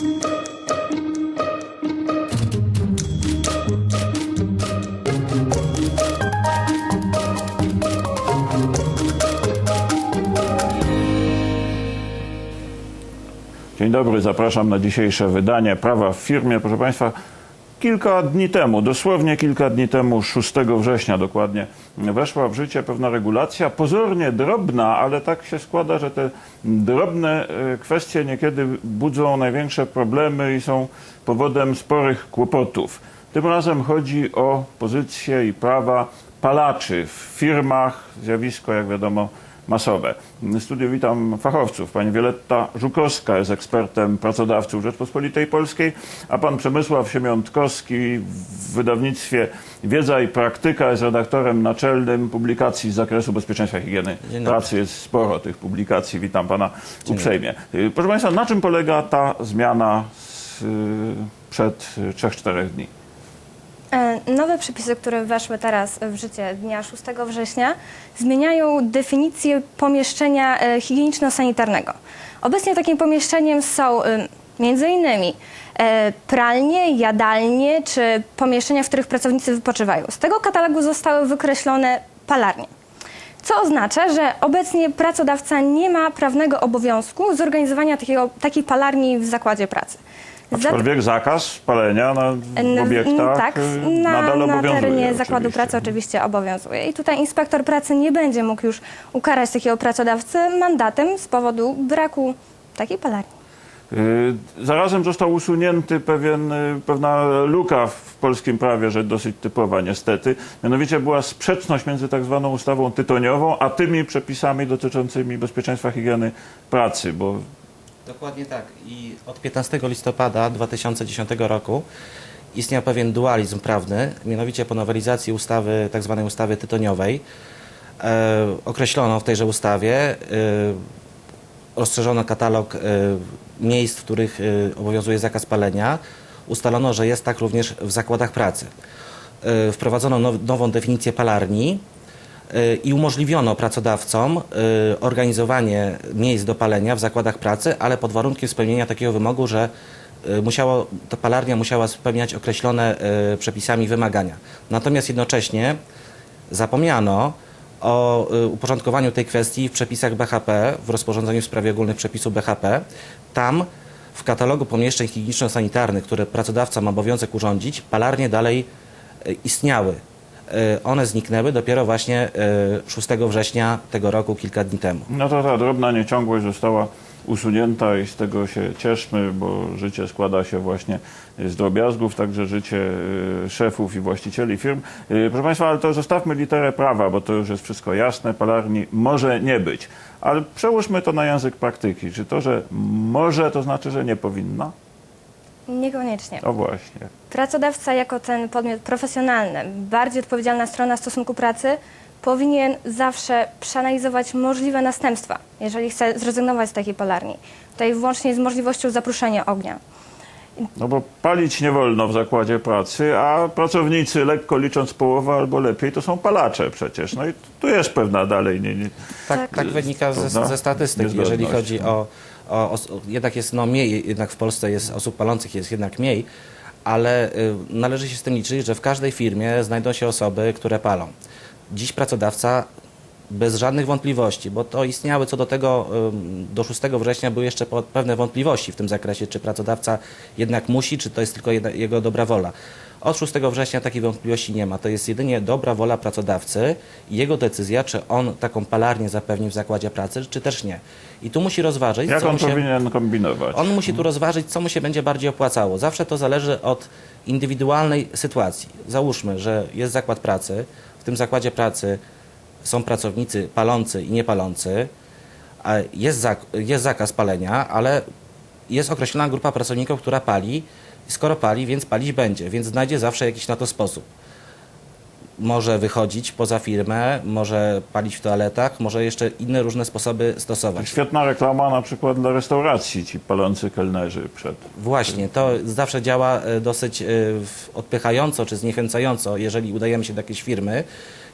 Dzień dobry, zapraszam na dzisiejsze wydanie Prawa w firmie. Proszę Państwa, kilka dni temu, dosłownie kilka dni temu, 6 września dokładnie, weszła w życie pewna regulacja, pozornie drobna, ale tak się składa, że te drobne e, kwestie niekiedy budzą największe problemy i są powodem sporych kłopotów. Tym razem chodzi o pozycje i prawa palaczy w firmach, zjawisko, jak wiadomo, masowe. W studiu witam fachowców. Pani Wioletta Żukowska jest ekspertem pracodawców Rzeczpospolitej Polskiej, a pan Przemysław Siemiątkowski w wydawnictwie Wiedza i Praktyka jest redaktorem naczelnym publikacji z zakresu bezpieczeństwa i higieny pracy. Jest sporo tych publikacji. Witam pana uprzejmie. Y, Proszę państwa, na czym polega ta zmiana z, y, przed 3-4 dni? E, Nowe przepisy, które weszły teraz w życie dnia 6 września, zmieniają definicję pomieszczenia e, higieniczno-sanitarnego. Obecnie takim pomieszczeniem są e, e, pralnie, jadalnie czy pomieszczenia, w których pracownicy wypoczywają. Z tego katalogu zostały wykreślone palarnie. Co oznacza, że obecnie pracodawca nie ma prawnego obowiązku zorganizowania takiego, takiej palarni w zakładzie pracy. Aczkolwiek zakaz palenia na, N- obiektach tak, y, na, nadal na obowiązuje. terenie zakładu oczywiście. pracy oczywiście obowiązuje. I tutaj inspektor pracy nie będzie mógł już ukarać takiego pracodawcy mandatem z powodu braku takiej palarni. Y, Zarazem został usunięty pewien, y, pewna luka w polskim prawie, że dosyć typowa niestety. Mianowicie była sprzeczność między tak zwaną ustawą tytoniową, a tymi przepisami dotyczącymi bezpieczeństwa higieny pracy, bo Dokładnie tak. I od 15 listopada 2010 roku istniał pewien dualizm prawny, mianowicie po nowelizacji ustawy, tak zwanej ustawy tytoniowej, e, określono w tejże ustawie, e, rozszerzono katalog e, miejsc, w których e, obowiązuje zakaz palenia. Ustalono, że jest tak również w zakładach pracy. E, wprowadzono now, nową definicję palarni, i umożliwiono pracodawcom y, organizowanie miejsc do palenia w zakładach pracy, ale pod warunkiem spełnienia takiego wymogu, że y, musiało, ta palarnia musiała spełniać określone y, przepisami wymagania. Natomiast jednocześnie zapomniano o y, uporządkowaniu tej kwestii w przepisach BHP, w rozporządzeniu w sprawie ogólnych przepisów BHP. Tam w katalogu pomieszczeń higieniczno-sanitarnych, które pracodawca ma obowiązek urządzić, palarnie dalej y, istniały. Y, One zniknęły dopiero właśnie y, 6 września tego roku, kilka dni temu. no to ta drobna nieciągłość została usunięta i z tego się cieszmy, bo życie składa się właśnie z drobiazgów, także życie y, szefów i właścicieli firm. Y, Proszę Państwa, ale to zostawmy literę prawa, bo to już jest wszystko jasne, palarni może nie być. Ale przełóżmy to na język praktyki. Czy to, że może, to znaczy, że nie powinna? Niekoniecznie. O właśnie. Pracodawca jako ten podmiot profesjonalny, bardziej odpowiedzialna strona stosunku pracy, powinien zawsze przeanalizować możliwe następstwa, jeżeli chce zrezygnować z takiej palarni. Tutaj włącznie z możliwością zapruszenia ognia. No bo palić nie wolno w zakładzie pracy, a pracownicy, lekko licząc połowa albo lepiej, to są palacze przecież. No i tu jest pewna dalej nie, nie, Tak, Tak. tak wynika ze, statystyk. Jeżeli chodzi o, o, os- jednak jest no mniej, jednak w Polsce jest osób palących jest jednak mniej, ale y, należy się z tym liczyć, że w każdej firmie znajdą się osoby, które palą. Dziś pracodawca bez żadnych wątpliwości, bo to istniały co do tego do 6 września były jeszcze pewne wątpliwości w tym zakresie, czy pracodawca jednak musi, czy to jest tylko jego dobra wola. Od 6 września takiej wątpliwości nie ma. To jest jedynie dobra wola pracodawcy i jego decyzja, czy on taką palarnię zapewni w zakładzie pracy, czy też nie. I tu musi rozważyć, Jak co on mu się... powinien kombinować? On musi tu rozważyć, co mu się będzie bardziej opłacało. Zawsze to zależy od indywidualnej sytuacji. Załóżmy, że jest zakład pracy, w tym zakładzie pracy są pracownicy palący i niepalący, jest, zak- jest zakaz palenia, ale jest określona grupa pracowników, która pali. Skoro pali, więc palić będzie, więc znajdzie zawsze jakiś na to sposób. Może wychodzić poza firmę, może palić w toaletach, może jeszcze inne różne sposoby stosować. Świetna reklama na przykład dla restauracji, ci palący kelnerzy przed. Właśnie, to zawsze działa e, dosyć e, odpychająco czy zniechęcająco, jeżeli udajemy się do jakiejś firmy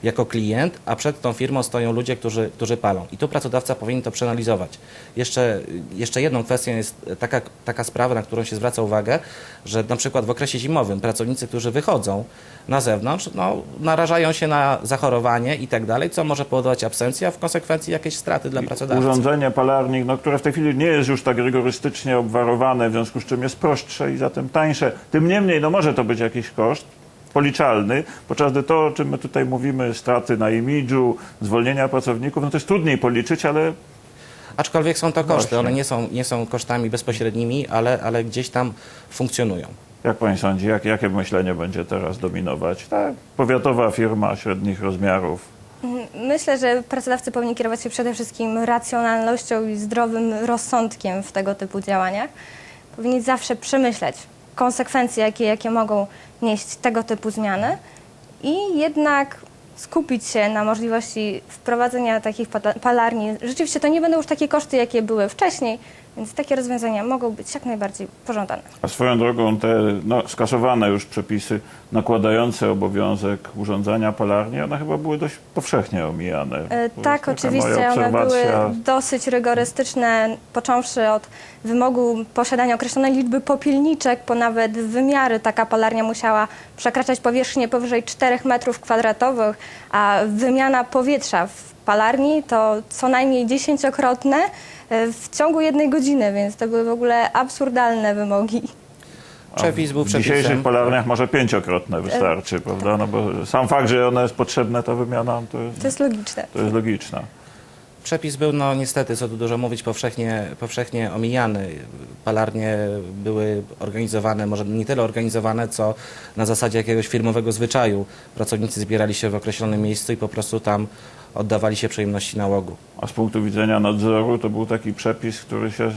jako klient, a przed tą firmą stoją ludzie, którzy, którzy palą. I tu pracodawca powinien to przeanalizować. Jeszcze, jeszcze jedną kwestią jest taka, taka sprawa, na którą się zwraca uwagę, że na przykład w okresie zimowym pracownicy, którzy wychodzą na zewnątrz, no, narażają się na zachorowanie i tak dalej, co może powodować absencję, a w konsekwencji jakieś straty dla pracodawcy. Urządzenie palarnik, no, które w tej chwili nie jest już tak rygorystycznie obwarowane, w związku z czym jest prostsze i zatem tańsze. Tym niemniej, no może to być jakiś koszt policzalny, podczas gdy to, o czym my tutaj mówimy, straty na imidżu, zwolnienia pracowników, no to jest trudniej policzyć, ale Aczkolwiek są to koszty, Właśnie. one nie są, nie są kosztami bezpośrednimi, ale, ale gdzieś tam funkcjonują. Jak pani sądzi, jak, jakie myślenie będzie teraz dominować? Ta powiatowa firma średnich rozmiarów, Myślę, że pracodawcy powinni kierować się przede wszystkim racjonalnością i zdrowym rozsądkiem w tego typu działaniach. Powinni zawsze przemyśleć konsekwencje, jakie, jakie mogą nieść tego typu zmiany i jednak skupić się na możliwości wprowadzenia takich pala- palarni. Rzeczywiście to nie będą już takie koszty, jakie były wcześniej, więc takie rozwiązania mogą być jak najbardziej pożądane. a swoją drogą te no, skasowane już przepisy nakładające obowiązek urządzania palarni, one chyba były dość powszechnie omijane. E, Tak, oczywiście one były dosyć rygorystyczne, począwszy od wymogu posiadania określonej liczby popielniczek, po nawet wymiary. Taka palarnia musiała przekraczać powierzchnię powyżej 4 metrów kwadratowych, a wymiana powietrza w palarni to co najmniej dziesięciokrotne e, w ciągu jednej godziny, więc to były w ogóle absurdalne wymogi. Przepis był W dzisiejszych przepisem. palarniach może pięciokrotne wystarczy, prawda? No bo sam fakt, że ona jest potrzebna, ta wymiana, to jest, To jest logiczne. to jest logiczna. Przepis był, no niestety, co tu dużo mówić, powszechnie, powszechnie omijany. Palarnie były organizowane, może nie tyle organizowane, co na zasadzie jakiegoś firmowego zwyczaju. Pracownicy zbierali się w określonym miejscu i po prostu tam oddawali się przyjemności nałogu. A z punktu widzenia nadzoru to był taki przepis, który się,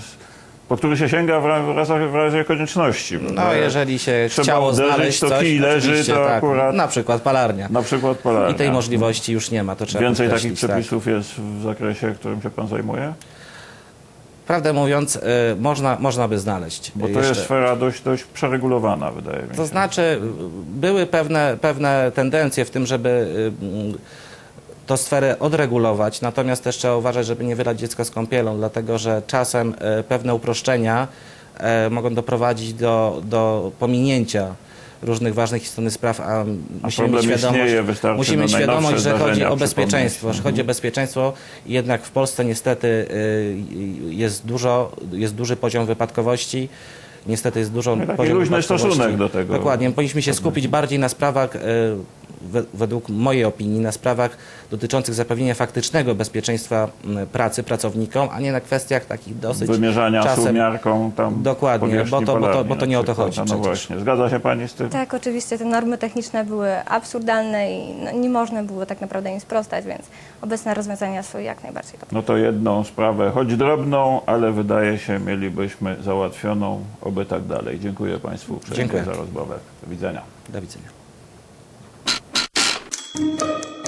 po który się sięga w, ra- w, razie, w razie konieczności. No, jeżeli się Trzeba chciało uderzyć, znaleźć to coś, kij leży, to tak, akurat- na przykład palarnia. Na przykład palarnia. I tej możliwości już nie ma, to trzeba Więcej takich tak. przepisów jest w zakresie, którym się pan zajmuje? Prawdę mówiąc, y, można, można by znaleźć. Bo to jeszcze. jest sfera dość, dość przeregulowana, wydaje mi się. To znaczy, y, były pewne, pewne tendencje w tym, żeby y, mm, tę sferę odregulować, natomiast też trzeba uważać, żeby nie wylać dziecka z kąpielą, dlatego że czasem y, pewne uproszczenia y, mogą doprowadzić do, do pominięcia różnych ważnych istotnych spraw, a musimy mieć problem świadomość, musimy mieć świadomość że chodzi o bezpieczeństwo, że chodzi o bezpieczeństwo. I jednak w Polsce niestety y, jest dużo, jest duży poziom wypadkowości, niestety jest dużo No poziom luźny stosunek do tego. Dokładnie, powinniśmy się skupić bardziej na sprawach, e, według mojej opinii, na sprawach dotyczących zapewnienia faktycznego bezpieczeństwa pracy pracownikom, a nie na kwestiach takich dosyć Wymierzania czasem... sumiarką tam Dokładnie, bo to- bo to- bo to nie o to chodzi No przecież. właśnie, zgadza się pani z tym? Tak, oczywiście te normy techniczne były absurdalne i no, nie można było tak naprawdę im sprostać, więc obecne rozwiązania są jak najbardziej dobre. No to jedną sprawę, choć drobną, ale wydaje się mielibyśmy załatwioną, oby tak dalej. Dziękuję Państwu uprzejmie Dziękuję. za rozmowę. Do widzenia. Do widzenia. Música